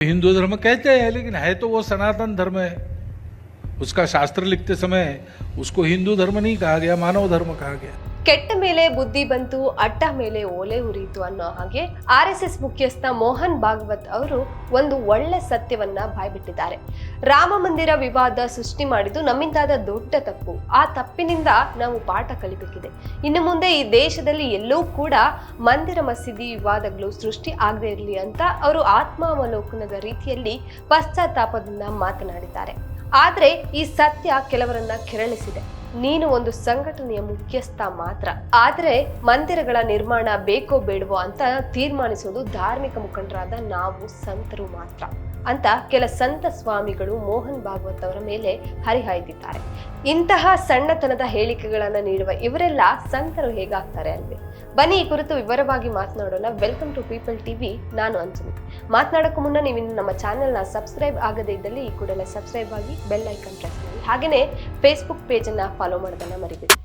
हिंदू धर्म कहते हैं, लेकिन है तो वो सनातन धर्म है। उसका शास्त्र लिखते समय उसको हिंदू धर्म नहीं कहा गया, मानव धर्म कहा गया। ಕೆಟ್ಟ ಮೇಲೆ ಬುದ್ಧಿ ಬಂತು, ಅಟ್ಟ ಮೇಲೆ ಓಲೆ ಉರಿಯಿತು ಅನ್ನೋ ಹಾಗೆ ಆರ್ ಎಸ್ ಎಸ್ ಮುಖ್ಯಸ್ಥ ಮೋಹನ್ ಭಾಗವತ್ ಅವರು ಒಂದು ಒಳ್ಳೆ ಸತ್ಯವನ್ನ ಬಾಯ್ಬಿಟ್ಟಿದ್ದಾರೆ. ರಾಮ ಮಂದಿರ ವಿವಾದ ಸೃಷ್ಟಿ ಮಾಡಿದ್ದು ನಮ್ಮಿಂದಾದ ದೊಡ್ಡ ತಪ್ಪು. ಆ ತಪ್ಪಿನಿಂದ ನಾವು ಪಾಠ ಕಲಿಬೇಕಿದೆ. ಇನ್ನು ಮುಂದೆ ಈ ದೇಶದಲ್ಲಿ ಎಲ್ಲೂ ಕೂಡ ಮಂದಿರ ಮಸೀದಿ ವಿವಾದಗಳು ಸೃಷ್ಟಿ ಆಗದೇ ಇರಲಿ ಅಂತ ಅವರು ಆತ್ಮಾವಲೋಕನದ ರೀತಿಯಲ್ಲಿ ಪಶ್ಚಾತ್ತಾಪದಿಂದ ಮಾತನಾಡಿದ್ದಾರೆ. ಆದರೆ ಈ ಸತ್ಯ ಕೆಲವರನ್ನ ಕೆರಳಿಸಿದೆ. ನೀನು ಒಂದು ಸಂಘಟನೆಯ ಮುಖ್ಯಸ್ಥ ಮಾತ್ರ. ಆದರೆ ಮಂದಿರಗಳ ನಿರ್ಮಾಣ ಬೇಕೋ ಬೇಡವೋ ಅಂತ ತೀರ್ಮಾನಿಸೋದು ಧಾರ್ಮಿಕ ಮುಖಂಡರಾದ ನಾವು ಸಂತರು ಮಾತ್ರ ಅಂತ ಕೆಲ ಸಂತ ಸ್ವಾಮಿಗಳು ಮೋಹನ್ ಭಾಗವತ್ ಅವರ ಮೇಲೆ ಹರಿಹಾಯ್ದಿದ್ದಾರೆ. ಇಂತಹ ಸಣ್ಣತನದ ಹೇಳಿಕೆಗಳನ್ನ ನೀಡುವ ಇವರೆಲ್ಲ ಸಂತರು ಹೇಗಾಗ್ತಾರೆ ಅಲ್ವೇ? ಬನ್ನಿ ಈ ಕುರಿತು ವಿವರವಾಗಿ ಮಾತನಾಡೋಣ. ವೆಲ್ಕಮ್ ಟು ಪೀಪಲ್ ಟಿವಿ ನಾನು ಅಂಜನಿ ಮಾತನಾಡೋಕ್ಕೂ ಮುನ್ನ ನೀವು ನಮ್ಮ ಚಾನೆಲ್ನ ಸಬ್ಸ್ಕ್ರೈಬ್ ಆಗದೇ ಇದ್ದಲ್ಲಿ ಈ ಕೂಡಲೇ ಸಬ್ಸ್ಕ್ರೈಬ್ ಆಗಿ ಬೆಲ್ ಐಕನ್ ಪ್ರೆಸ್ ಮಾಡಿ. ಹಾಗೆಯೇ ಫೇಸ್ಬುಕ್ ಪೇಜನ್ನು ಫಾಲೋ ஃபாலோ பண்ணுறேன்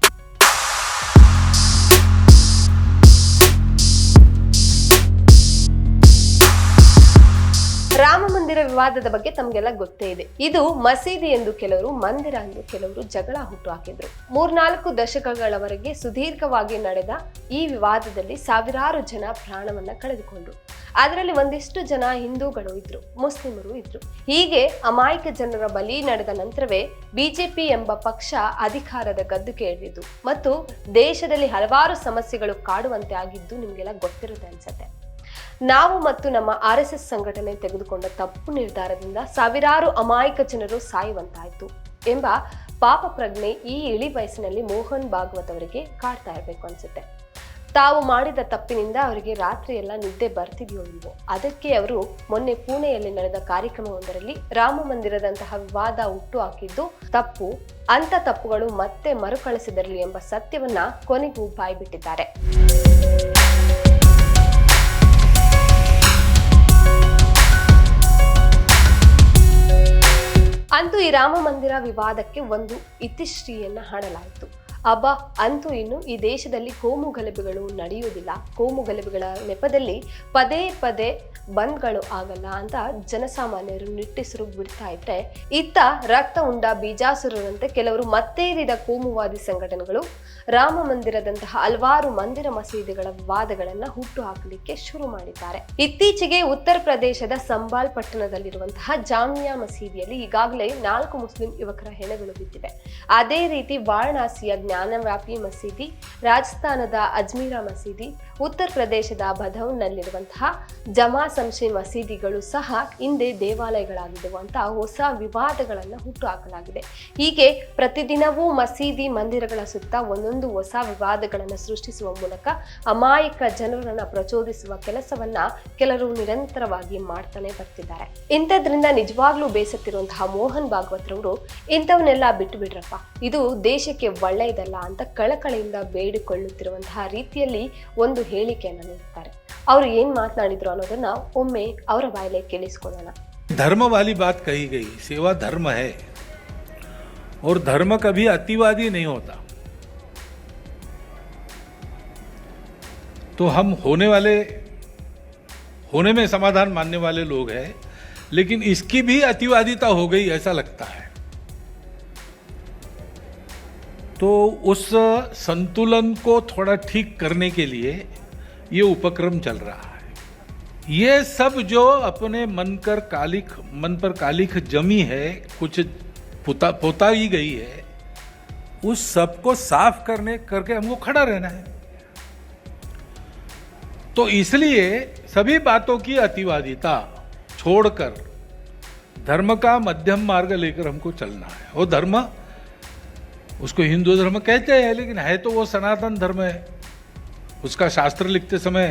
ರಾಮ ಮಂದಿರ ವಿವಾದದ ಬಗ್ಗೆ ತಮ್ಗೆಲ್ಲ ಗೊತ್ತೇ ಇದೆ. ಇದು ಮಸೀದಿ ಎಂದು ಕೆಲವರು, ಮಂದಿರ ಎಂದು ಕೆಲವರು ಜಗಳ ಹುಟ್ಟು ಹಾಕಿದ್ರು. ಮೂರ್ನಾಲ್ಕು ದಶಕಗಳವರೆಗೆ ಸುದೀರ್ಘವಾಗಿ ನಡೆದ ಈ ವಿವಾದದಲ್ಲಿ ಸಾವಿರಾರು ಜನ ಪ್ರಾಣವನ್ನ ಕಳೆದುಕೊಂಡ್ರು. ಅದರಲ್ಲಿ ಒಂದಿಷ್ಟು ಜನ ಹಿಂದೂಗಳು ಇದ್ರು, ಮುಸ್ಲಿಮರು ಇದ್ರು. ಹೀಗೆ ಅಮಾಯಕ ಜನರ ಬಲಿ ನಡೆದ ನಂತರವೇ ಬಿಜೆಪಿ ಎಂಬ ಪಕ್ಷ ಅಧಿಕಾರದ ಗದ್ದುಗೆ ಏರಿದ್ದು ಮತ್ತು ದೇಶದಲ್ಲಿ ಹಲವಾರು ಸಮಸ್ಯೆಗಳು ಕಾಡುವಂತೆ ಆಗಿದ್ದು ನಿಮ್ಗೆಲ್ಲ ಗೊತ್ತಿರುತ್ತೆ ಅನ್ಸತ್ತೆ. ನಾವು ಮತ್ತು ನಮ್ಮ ಆರ್ ಎಸ್ ಎಸ್ ಸಂಘಟನೆ ತೆಗೆದುಕೊಂಡ ತಪ್ಪು ನಿರ್ಧಾರದಿಂದ ಸಾವಿರಾರು ಅಮಾಯಕ ಜನರು ಸಾಯುವಂತಾಯಿತು ಎಂಬ ಪಾಪ ಪ್ರಜ್ಞೆ ಈ ಇಳಿ ವಯಸ್ಸಿನಲ್ಲಿ ಮೋಹನ್ ಭಾಗವತ್ ಅವರಿಗೆ ಕಾಡ್ತಾ ಇರಬೇಕು ಅನ್ಸುತ್ತೆ. ತಾವು ಮಾಡಿದ ತಪ್ಪಿನಿಂದ ಅವರಿಗೆ ರಾತ್ರಿ ಎಲ್ಲ ನಿದ್ದೆ ಬರ್ತಿದೆಯೋ ಇಲ್ವೋ? ಅದಕ್ಕೆ ಅವರು ಮೊನ್ನೆ ಪುಣೆಯಲ್ಲಿ ನಡೆದ ಕಾರ್ಯಕ್ರಮವೊಂದರಲ್ಲಿ ರಾಮ ಮಂದಿರದಂತಹ ವಿವಾದ ಹುಟ್ಟು ಹಾಕಿದ್ದು ತಪ್ಪು. ಅಂತ ತಪ್ಪುಗಳು ಮತ್ತೆ ಮರುಕಳಿಸಿದರಲಿ ಎಂಬ ಸತ್ಯವನ್ನ ಕೊನೆಗೂ ಬಾಯ್ಬಿಟ್ಟಿದ್ದಾರೆ. ಅಂತೂ ಈ ರಾಮ ಮಂದಿರ ವಿವಾದಕ್ಕೆ ಒಂದು ಇತಿಶ್ರೀಯನ್ನ ಹಾಡಲಾಯಿತು. ಅಬ್ಬ, ಅಂತೂ ಇನ್ನು ಈ ದೇಶದಲ್ಲಿ ಕೋಮು ಗಲಭೆಗಳು ನಡೆಯುವುದಿಲ್ಲ. ಕೋಮು ಗಲಭೆಗಳ ನೆಪದಲ್ಲಿ ಪದೇ ಪದೇ ಬಂದ್ಗಳು ಆಗಲ್ಲ ಅಂತ ಜನಸಾಮಾನ್ಯರು ನಿಟ್ಟಿಸಿರು ಬಿಡ್ತಾ ಇದ್ರೆ ಇತ್ತ ರಕ್ತ ಉಂಡ ಬೀಜಾಸುರರಂತೆ ಕೆಲವರು ಮತ್ತೇರಿದ ಕೋಮುವಾದಿ ಸಂಘಟನೆಗಳು, ರಾಮ ಮಂದಿರದಂತಹ ಹಲವಾರು ಮಂದಿರ ಮಸೀದಿಗಳ ವಾದಗಳನ್ನ ಹುಟ್ಟು ಹಾಕಲಿಕ್ಕೆ ಶುರು ಮಾಡಿದ್ದಾರೆ. ಇತ್ತೀಚೆಗೆ ಉತ್ತರ ಪ್ರದೇಶದ ಸಂಬಾಲ್ ಪಟ್ಟಣದಲ್ಲಿರುವಂತಹ ಜಾಮಿಯಾ ಮಸೀದಿಯಲ್ಲಿ ಈಗಾಗಲೇ ನಾಲ್ಕು ಮುಸ್ಲಿಂ ಯುವಕರ ಹೆಣಗಳು ಬಿದ್ದಿವೆ. ಅದೇ ರೀತಿ ವಾರಣಾಸಿಯ ಜ್ಞಾನವ್ಯಾಪಿ ಮಸೀದಿ, ರಾಜಸ್ಥಾನದ ಅಜ್ಮೀರಾ ಮಸೀದಿ, ಉತ್ತರ ಪ್ರದೇಶದ ಬಧೌನ್ನಲ್ಲಿರುವಂತಹ ಜಮಾ ಸಂಶೆ ಮಸೀದಿಗಳು ಸಹ ಹಿಂದೆ ದೇವಾಲಯಗಳಾಗಿದ್ದವು ಅಂತ ಹೊಸ ವಿವಾದಗಳನ್ನು ಹುಟ್ಟು ಹಾಕಲಾಗಿದೆ ಹೀಗೆ ಪ್ರತಿದಿನವೂ ಮಸೀದಿ ಮಂದಿರಗಳ ಸುತ್ತ ಒಂದೊಂದು ಹೊಸ ವಿವಾದಗಳನ್ನು ಸೃಷ್ಟಿಸುವ ಮೂಲಕ ಅಮಾಯಕ ಜನರನ್ನು ಪ್ರಚೋದಿಸುವ ಕೆಲಸವನ್ನ ಕೆಲವರು ನಿರಂತರವಾಗಿ ಮಾಡ್ತಾನೆ ಬರ್ತಿದ್ದಾರೆ. ಇಂಥದ್ರಿಂದ ನಿಜವಾಗ್ಲೂ ಬೇಸತ್ತಿರುವಂತಹ ಮೋಹನ್ ಭಾಗವತ್ ರವರು, ಇಂಥವನ್ನೆಲ್ಲ ಬಿಟ್ಟು ಬಿಡ್ರಪ್ಪ ಇದು ದೇಶಕ್ಕೆ ಒಳ್ಳೆಯದಲ್ಲ ಅಂತ ಕಳಕಳಿಯಿಂದ ಬೇಡಿಕೊಳ್ಳುತ್ತಿರುವಂತಹ ರೀತಿಯಲ್ಲಿ ಒಂದು ಹೇಳಿಕೆಯನ್ನು ನೀಡುತ್ತಾರೆ ಅವರು ಏನ್ ಮಾತನಾಡಿದ್ರು ಅನ್ನೋದನ್ನ ಒಮ್ಮೆ ಅವರ ಬಾಯಲ್ಲೇ ಕೇಳಿಸ್ಕೊಳ್ಳೋಣ धर्म वाली बात कही गई सेवा धर्म है और धर्म कभी अतिवादी नहीं होता तो हम होने वाले होने में समाधान मानने वाले लोग हैं लेकिन इसकी भी अतिवादिता हो गई ऐसा लगता है तो उस संतुलन को थोड़ा ठीक करने के लिए ये उपक्रम चल रहा है। ये सब जो अपने मन कर कालिख, मन पर कालिख जमी है, कुछ पोता पोता ही गई है, उस सबको साफ़ करने, करके हमको खड़ा रहना है। तो इसलिए सभी बातों की अतिवादिता छोड़कर धर्म का मध्यम मार्ग लेकर हमको चलना है। वो धर्म, उसको हिंदू धर्म कहते हैं, लेकिन है तो वो सनातन धर्म है। उसका शास्त्र लिखते समय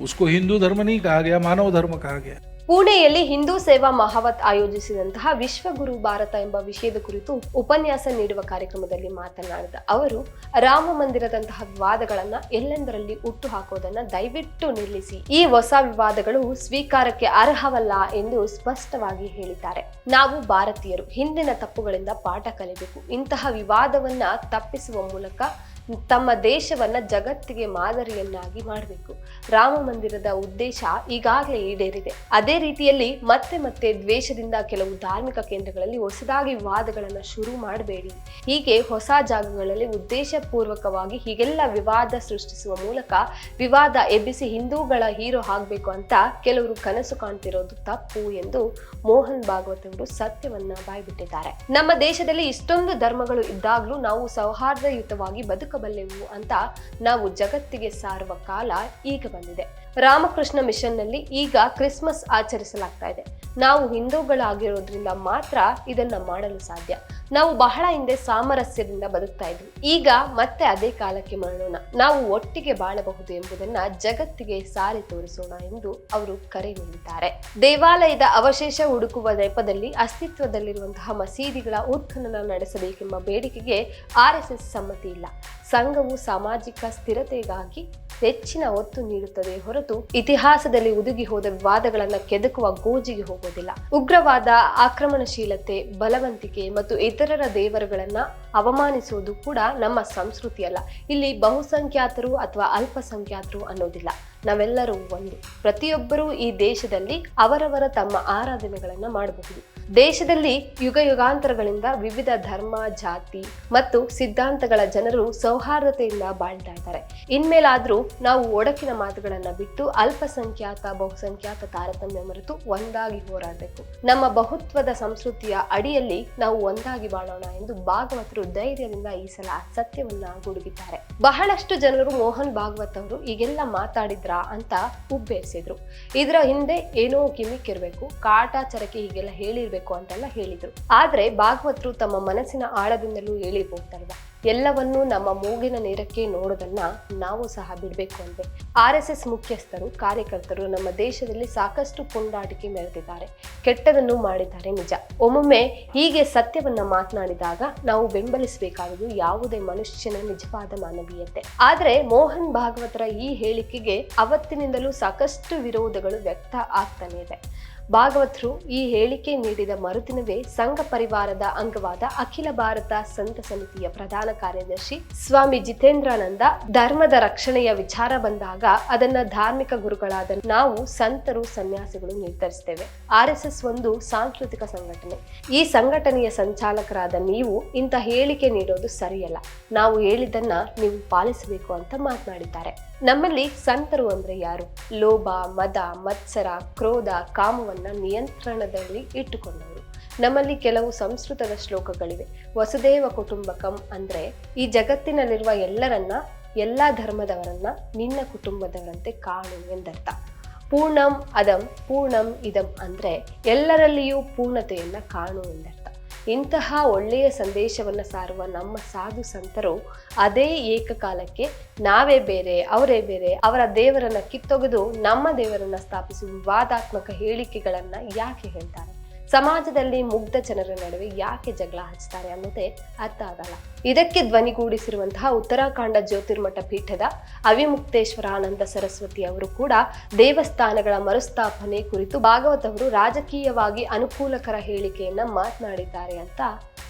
उसको हिंदू धर्म नहीं कहा गया मानव धर्म कहा गया ಪುಣೆಯಲ್ಲಿ ಹಿಂದೂ ಸೇವಾ ಮಹಾವತ್ ಆಯೋಜಿಸಿದಂತಹ ವಿಶ್ವಗುರು ಭಾರತ ಎಂಬ ವಿಷಯದ ಕುರಿತು ಉಪನ್ಯಾಸ ನೀಡುವ ಕಾರ್ಯಕ್ರಮದಲ್ಲಿ ಮಾತನಾಡಿದ ಅವರು ರಾಮ ಮಂದಿರದಂತಹ ವಿವಾದಗಳನ್ನ ಎಲ್ಲೆಂದರಲ್ಲಿ ಹುಟ್ಟು ಹಾಕೋದನ್ನ ದಯವಿಟ್ಟು ನಿಲ್ಲಿಸಿ ಈ ಹೊಸ ವಿವಾದಗಳು ಸ್ವೀಕಾರಕ್ಕೆ ಅರ್ಹವಲ್ಲ ಎಂದು ಸ್ಪಷ್ಟವಾಗಿ ಹೇಳಿದ್ದಾರೆ ನಾವು ಭಾರತೀಯರು ಹಿಂದಿನ ತಪ್ಪುಗಳಿಂದ ಪಾಠ ಕಲಿಬೇಕು ಇಂತಹ ವಿವಾದವನ್ನ ತಪ್ಪಿಸುವ ಮೂಲಕ ತಮ್ಮ ದೇಶವನ್ನ ಜಗತ್ತಿಗೆ ಮಾದರಿಯನ್ನಾಗಿ ಮಾಡಬೇಕು. ರಾಮ ಮಂದಿರದ ಉದ್ದೇಶ ಈಗಾಗಲೇ ಈಡೇರಿದೆ. ಅದೇ ರೀತಿಯಲ್ಲಿ ಮತ್ತೆ ಮತ್ತೆ ದ್ವೇಷದಿಂದ ಕೆಲವು ಧಾರ್ಮಿಕ ಕೇಂದ್ರಗಳಲ್ಲಿ ಹೊಸದಾಗಿ ವಿವಾದಗಳನ್ನು ಶುರು ಮಾಡಬೇಡಿ. ಹೀಗೆ ಹೊಸ ಜಾಗಗಳಲ್ಲಿ ಉದ್ದೇಶಪೂರ್ವಕವಾಗಿ ಹೀಗೆಲ್ಲ ವಿವಾದ ಸೃಷ್ಟಿಸುವ ಮೂಲಕ ವಿವಾದ ಎಬ್ಬಿಸಿ ಹಿಂದೂಗಳ ಹೀರೋ ಆಗ್ಬೇಕು ಅಂತ ಕೆಲವರು ಕನಸು ಕಾಣ್ತಿರೋದು ತಪ್ಪು ಎಂದು ಮೋಹನ್ ಭಾಗವತ್ ಅವರು ಸತ್ಯವನ್ನ ಬಾಯ್ಬಿಟ್ಟಿದ್ದಾರೆ. ನಮ್ಮ ದೇಶದಲ್ಲಿ ಇಷ್ಟೊಂದು ಧರ್ಮಗಳು ಇದ್ದಾಗಲೂ ನಾವು ಸೌಹಾರ್ದಯುತವಾಗಿ ಬದುಕಬಲ್ಲೆವು ಅಂತ ನಾವು ಜಗತ್ತಿಗೆ ಸಾರುವ ಕಾಲ ಈಗ ಬಂದಿದೆ. ರಾಮಕೃಷ್ಣ ಮಿಷನ್ನಲ್ಲಿ ಈಗ ಕ್ರಿಸ್ಮಸ್ ಆಚರಿಸಲಾಗ್ತಾ ಇದೆ. ನಾವು ಹಿಂದೂಗಳಾಗಿರೋದ್ರಿಂದ ಮಾತ್ರ ಇದನ್ನು ಮಾಡಲು ಸಾಧ್ಯ. ನಾವು ಬಹಳ ಹಿಂದೆ ಸಾಮರಸ್ಯದಿಂದ ಬದುಕ್ತಾ ಇದ್ವಿ. ಈಗ ಮತ್ತೆ ಅದೇ ಕಾಲಕ್ಕೆ ಮರಳೋಣ. ನಾವು ಒಟ್ಟಿಗೆ ಬಾಳಬಹುದು ಎಂಬುದನ್ನ ಜಗತ್ತಿಗೆ ಸಾರಿ ತೋರಿಸೋಣ ಎಂದು ಅವರು ಕರೆ ನೀಡಿದ್ದಾರೆ. ದೇವಾಲಯದ ಅವಶೇಷ ಹುಡುಕುವ ನೆಪದಲ್ಲಿ ಅಸ್ತಿತ್ವದಲ್ಲಿರುವಂತಹ ಮಸೀದಿಗಳ ಉತ್ಖನನ ನಡೆಸಬೇಕೆಂಬ ಬೇಡಿಕೆಗೆ ಆರ್ಎಸ್ಎಸ್ ಸಮ್ಮತಿ ಇಲ್ಲ. ಸಂಘವು ಸಾಮಾಜಿಕ ಸ್ಥಿರತೆಗಾಗಿ ಹೆಚ್ಚಿನ ಒತ್ತು ನೀಡುತ್ತದೆ ಹೊರತು ಇತಿಹಾಸದಲ್ಲಿ ಉದುಗಿ ಹೋದ ವಿವಾದಗಳನ್ನು ಕೆದಕುವ ಗೋಜಿಗೆ ಹೋಗೋದಿಲ್ಲ. ಉಗ್ರವಾದ ಆಕ್ರಮಣಶೀಲತೆ, ಬಲವಂತಿಕೆ ಮತ್ತು ಇತರರ ದೇವರುಗಳನ್ನ ಅವಮಾನಿಸುವುದು ಕೂಡ ನಮ್ಮ ಸಂಸ್ಕೃತಿ ಅಲ್ಲ. ಇಲ್ಲಿ ಬಹುಸಂಖ್ಯಾತರು ಅಥವಾ ಅಲ್ಪಸಂಖ್ಯಾತರು ಅನ್ನೋದಿಲ್ಲ. ನಾವೆಲ್ಲರೂ ಒಂದು. ಪ್ರತಿಯೊಬ್ಬರೂ ಈ ದೇಶದಲ್ಲಿ ಅವರವರ ತಮ್ಮ ಆರಾಧನೆಗಳನ್ನ ಮಾಡಬಹುದು. ದೇಶದಲ್ಲಿ ಯುಗ ಯುಗಾಂತರಗಳಿಂದ ವಿವಿಧ ಧರ್ಮ, ಜಾತಿ ಮತ್ತು ಸಿದ್ಧಾಂತಗಳ ಜನರು ಸೌಹಾರ್ದತೆಯಿಂದ ಬಾಳ್ತಾ ಇದ್ದಾರೆ. ಇನ್ಮೇಲಾದ್ರೂ ನಾವು ಒಡಕಿನ ಮಾತುಗಳನ್ನ ಬಿಟ್ಟು ಅಲ್ಪಸಂಖ್ಯಾತ, ಬಹುಸಂಖ್ಯಾತ ತಾರತಮ್ಯ ಮರೆತು ಒಂದಾಗಿ ಹೋರಾಡಬೇಕು. ನಮ್ಮ ಬಹುತ್ವದ ಸಂಸ್ಕೃತಿಯ ಅಡಿಯಲ್ಲಿ ನಾವು ಒಂದಾಗಿ ಬಾಳೋಣ ಎಂದು ಭಾಗವತರು ಧೈರ್ಯದಿಂದ ಈ ಸಲ ಸತ್ಯವನ್ನ ಗುಡುಗಿದ್ದಾರೆ. ಬಹಳಷ್ಟು ಜನರು ಮೋಹನ್ ಭಾಗವತ್ ಅವರು ಈಗೆಲ್ಲ ಮಾತಾಡಿದ್ರಾ ಅಂತ ಉಬ್ಬೇರಿಸಿದ್ರು. ಇದರ ಹಿಂದೆ ಏನೋ ಗಿಮಿಕ್ ಇರಬೇಕು, ಕಾಟಾಚಾರಕ್ಕೆ ಹೀಗೆಲ್ಲ ಹೇಳಿರ್ಬೇಕು. ಅಂತೆಲ್ಲ ಹೇಳಿದ್ರು. ಆದ್ರೆ ಭಾಗವತರು ತಮ್ಮ ಮನಸ್ಸಿನ ಆಳದಿಂದಲೂ ಹೇಳಿರ್ಬೋದಲ್ವಾ ಎಲ್ಲವನ್ನೂ ನಮ್ಮ ಮೂಗಿನ ನೇರಕ್ಕೆ ನೋಡೋದನ್ನ ನಾವು ಸಹ ಬಿಡಬೇಕು ಅಂದೆ ಆರ್ ಎಸ್ ಎಸ್ ಮುಖ್ಯಸ್ಥರು, ಕಾರ್ಯಕರ್ತರು ನಮ್ಮ ದೇಶದಲ್ಲಿ ಸಾಕಷ್ಟು ಪುಂಡಾಟಿಕೆ ಮೆರೆದಿದ್ದಾರೆ. ಕೆಟ್ಟದನ್ನು ಮಾಡಿದ್ದಾರೆ ನಿಜ. ಒಮ್ಮೊಮ್ಮೆ ಹೀಗೆ ಸತ್ಯವನ್ನ ಮಾತನಾಡಿದಾಗ ನಾವು ಬೆಂಬಲಿಸಬೇಕಾದುದು ಯಾವುದೇ ಮನುಷ್ಯನ ನಿಜವಾದ ಮಾನವೀಯತೆ. ಆದ್ರೆ ಮೋಹನ್ ಭಾಗವತರ ಈ ಹೇಳಿಕೆಗೆ ಅವತ್ತಿನಿಂದಲೂ ಸಾಕಷ್ಟು ವಿರೋಧಗಳು ವ್ಯಕ್ತ ಆಗ್ತಾನೆ ಇದೆ. ಭಾಗವತರು ಈ ಹೇಳಿಕೆ ನೀಡಿದ ಮರುದಿನವೇ ಸಂಘ ಪರಿವಾರದ ಅಂಗವಾದ ಅಖಿಲ ಭಾರತ ಸಂತ ಸಮಿತಿಯ ಪ್ರಧಾನ ಕಾರ್ಯದರ್ಶಿ ಸ್ವಾಮಿ ಜಿತೇಂದ್ರಾನಂದ ಧರ್ಮದ ರಕ್ಷಣೆಯ ವಿಚಾರ ಬಂದಾಗ ಅದನ್ನ ಧಾರ್ಮಿಕ ಗುರುಗಳಾದ ನಾವು ಸಂತರು ಸನ್ಯಾಸಿಗಳು ನಿರ್ಧರಿಸುತ್ತೇವೆ ಆರ್ ಎಸ್ ಎಸ್ ಒಂದು ಸಾಂಸ್ಕೃತಿಕ ಸಂಘಟನೆ. ಈ ಸಂಘಟನೆಯ ಸಂಚಾಲಕರಾದ ನೀವು ಇಂಥ ಹೇಳಿಕೆ ನೀಡೋದು ಸರಿಯಲ್ಲ. ನಾವು ಹೇಳಿದ್ದನ್ನ ನೀವು ಪಾಲಿಸಬೇಕು ಅಂತ ಮಾತನಾಡಿದ್ದಾರೆ. ನಮ್ಮಲ್ಲಿ ಸಂತರು ಅಂದ್ರೆ ಯಾರು? ಲೋಭ, ಮದ, ಮತ್ಸರ, ಕ್ರೋಧ, ಕಾಮವನ್ನ ನಿಯಂತ್ರಣದಲ್ಲಿ ಇಟ್ಟುಕೊಂಡವರು. ನಮ್ಮಲ್ಲಿ ಕೆಲವು ಸಂಸ್ಕೃತದ ಶ್ಲೋಕಗಳಿವೆ. ವಸುದೇವ ಕುಟುಂಬಕಂ ಅಂದ್ರೆ ಈ ಜಗತ್ತಿನಲ್ಲಿರುವ ಎಲ್ಲರನ್ನ, ಎಲ್ಲ ಧರ್ಮದವರನ್ನ ನಿನ್ನ ಕುಟುಂಬದವರಂತೆ ಕಾಣು ಎಂದರ್ಥ. ಪೂರ್ಣಂ, ಅದಂ, ಪೂರ್ಣಂ, ಇದಂ ಅಂದ್ರೆ ಎಲ್ಲರಲ್ಲಿಯೂ ಪೂರ್ಣತೆಯನ್ನ ಕಾಣು ಎಂದರ್ಥ. ಇಂತಹ ಒಳ್ಳೆಯ ಸಂದೇಶವನ್ನು ಸಾರುವ ನಮ್ಮ ಸಾಧು ಸಂತರು ಅದೇ ಏಕಕಾಲಕ್ಕೆ ನಾವೇ ಬೇರೆ, ಅವರೇ ಬೇರೆ, ಅವರ ದೇವರನ್ನ ಕಿತ್ತೊಗೆದು ನಮ್ಮ ದೇವರನ್ನ ಸ್ಥಾಪಿಸಿ ವಿವಾದಾತ್ಮಕ ಹೇಳಿಕೆಗಳನ್ನು ಯಾಕೆ ಹೇಳ್ತಾರೆ? ಸಮಾಜದಲ್ಲಿ ಮುಗ್ಧ ಜನರ ನಡುವೆ ಯಾಕೆ ಜಗಳ ಹಚ್ತಾರೆ ಅನ್ನೋದೇ ಅರ್ಥ ಆಗಲ್ಲ. ಇದಕ್ಕೆ ಧ್ವನಿಗೂಡಿಸಿರುವಂತಹ ಉತ್ತರಾಖಂಡ ಜ್ಯೋತಿರ್ಮಠ ಪೀಠದ ಅವಿಮುಕ್ತೇಶ್ವರ ಆನಂದ ಸರಸ್ವತಿ ಅವರು ಕೂಡ ದೇವಸ್ಥಾನಗಳ ಮರುಸ್ಥಾಪನೆ ಕುರಿತು ಭಾಗವತ್ ಅವರು ರಾಜಕೀಯವಾಗಿ ಅನುಕೂಲಕರ ಹೇಳಿಕೆಯನ್ನ ಮಾತನಾಡಿದ್ದಾರೆ ಅಂತ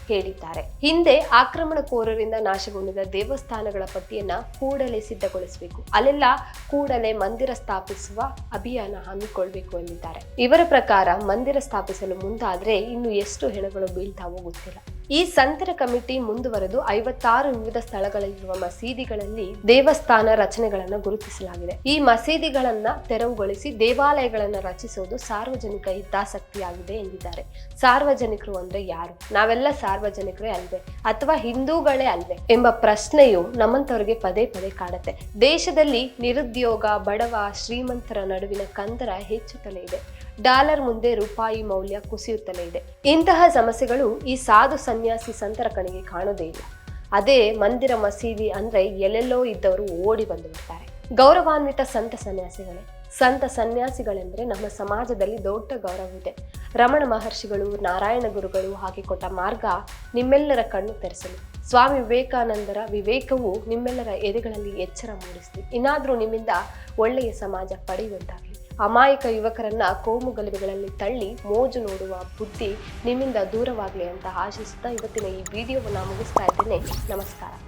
ಹೇಳಿದ್ದಾರೆ. ಹಿಂದೆ ಆಕ್ರಮಣಕೋರರಿಂದ ನಾಶಗೊಂಡಿದ್ದ ದೇವಸ್ಥಾನಗಳ ಪಟ್ಟಿಯನ್ನ ಕೂಡಲೇ ಸಿದ್ಧಗೊಳಿಸಬೇಕು. ಅಲ್ಲೆಲ್ಲ ಕೂಡಲೇ ಮಂದಿರ ಸ್ಥಾಪಿಸುವ ಅಭಿಯಾನ ಹಮ್ಮಿಕೊಳ್ಬೇಕು ಎಂದಿದ್ದಾರೆ. ಇವರ ಪ್ರಕಾರ ಮಂದಿರ ಸ್ಥಾಪಿಸಲು ಮುಂದಾದ್ರೆ ಇನ್ನು ಎಷ್ಟು ಹೆಣಗಳು ಬೀಳ್ತಾವೋ ಗೊತ್ತಿಲ್ಲ ಈ ಸಂತರ ಕಮಿಟಿ ಮುಂದುವರೆದು ಐವತ್ತಾರು ವಿವಿಧ ಸ್ಥಳಗಳಲ್ಲಿರುವ ಮಸೀದಿಗಳಲ್ಲಿ ದೇವಸ್ಥಾನ ರಚನೆಗಳನ್ನು ಗುರುತಿಸಲಾಗಿದೆ. ಈ ಮಸೀದಿಗಳನ್ನ ತೆರವುಗೊಳಿಸಿ ದೇವಾಲಯಗಳನ್ನು ರಚಿಸುವುದು ಸಾರ್ವಜನಿಕ ಹಿತಾಸಕ್ತಿಯಾಗಿದೆ ಎಂದಿದ್ದಾರೆ. ಸಾರ್ವಜನಿಕರು ಅಂದ್ರೆ ಯಾರು? ನಾವೆಲ್ಲ ಸಾರ್ವಜನಿಕರೇ ಅಲ್ವೇ? ಅಥವಾ ಹಿಂದೂಗಳೇ ಅಲ್ವೇ? ಎಂಬ ಪ್ರಶ್ನೆಯು ನಮ್ಮಂತವರಿಗೆ ಪದೇ ಪದೇ ಕಾಡುತ್ತೆ. ದೇಶದಲ್ಲಿ ನಿರುದ್ಯೋಗ, ಬಡವ, ಶ್ರೀಮಂತರ ನಡುವಿನ ಕಂದರ ಹೆಚ್ಚುತ್ತಲೇ ಇದೆ. ಡಾಲರ್ ಮುಂದೆ ರೂಪಾಯಿ ಮೌಲ್ಯ ಕುಸಿಯುತ್ತಲೇ ಇದೆ. ಇಂತಹ ಸಮಸ್ಯೆಗಳು ಈ ಸಾಧು ಸನ್ಯಾಸಿ ಸಂತರ ಕಣಿಗೆ ಕಾಣೋದೇ ಇಲ್ಲ. ಅದೇ ಮಂದಿರ ಮಸೀದಿ ಅಂದ್ರೆ ಎಲ್ಲೆಲ್ಲೋ ಇದ್ದವರು ಓಡಿ ಬಂದು ಬಿಡ್ತಾರೆ. ಗೌರವಾನ್ವಿತ ಸಂತ ಸನ್ಯಾಸಿಗಳೇ, ಸಂತ ಸನ್ಯಾಸಿಗಳೆಂದ್ರೆ ನಮ್ಮ ಸಮಾಜದಲ್ಲಿ ದೊಡ್ಡ ಗೌರವವಿದೆ ರಮಣ ಮಹರ್ಷಿಗಳು, ನಾರಾಯಣ ಗುರುಗಳು ಹಾಗೆ ಕೊಟ್ಟ ಮಾರ್ಗ ನಿಮ್ಮೆಲ್ಲರ ಕಣ್ಣು ತೆರೆಸಲು. ಸ್ವಾಮಿ ವಿವೇಕಾನಂದರ ವಿವೇಕವು ನಿಮ್ಮೆಲ್ಲರ ಎದೆಗಳಲ್ಲಿ ಎಚ್ಚರ ಮೂಡಿಸಲಿ ಇನ್ನಾದರೂ ನಿಮ್ಮಿಂದ ಒಳ್ಳೆಯ ಸಮಾಜ ಪಡೆಯುವಂತಾಗಲಿ. ಅಮಾಯಕ ಯುವಕರನ್ನ ಕೋಮು ಗಲಭೆಗಳಲ್ಲಿ ತಳ್ಳಿ ಮೋಜು ನೋಡುವ ಬುದ್ಧಿ ನಿಮ್ಮಿಂದ ದೂರವಾಗಲಿ ಅಂತ ಆಶಿಸುತ್ತಾ ಇವತ್ತಿನ ಈ ವಿಡಿಯೋವನ್ನು ಮುಗಿಸ್ತಾ ಇದ್ದೇನೆ. ನಮಸ್ಕಾರ.